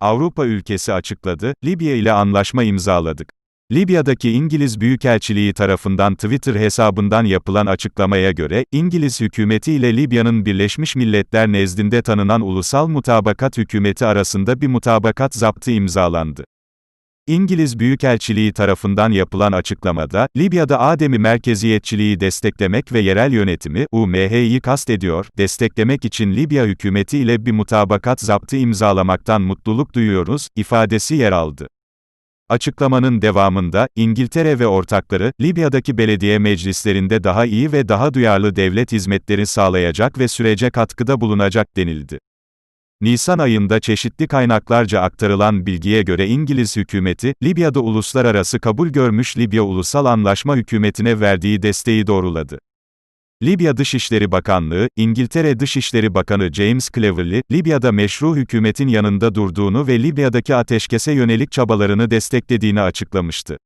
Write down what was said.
Avrupa ülkesi açıkladı, Libya ile anlaşma imzaladık. Libya'daki İngiliz Büyükelçiliği tarafından Twitter hesabından yapılan açıklamaya göre, İngiliz hükümeti ile Libya'nın Birleşmiş Milletler nezdinde tanınan Ulusal Mutabakat Hükümeti arasında bir mutabakat zaptı imzalandı. İngiliz Büyükelçiliği tarafından yapılan açıklamada, Libya'da Ademi merkeziyetçiliği desteklemek ve yerel yönetimi, UMH'yi kastediyor, desteklemek için Libya hükümeti ile bir mutabakat zaptı imzalamaktan mutluluk duyuyoruz, ifadesi yer aldı. Açıklamanın devamında, İngiltere ve ortakları, Libya'daki belediye meclislerinde daha iyi ve daha duyarlı devlet hizmetleri sağlayacak ve sürece katkıda bulunacak denildi. Nisan ayında çeşitli kaynaklarca aktarılan bilgiye göre İngiliz hükümeti, Libya'da uluslararası kabul görmüş Libya Ulusal Anlaşma hükümetine verdiği desteği doğruladı. Libya Dışişleri Bakanlığı, İngiltere Dışişleri Bakanı James Cleverly, Libya'da meşru hükümetin yanında durduğunu ve Libya'daki ateşkese yönelik çabalarını desteklediğini açıklamıştı.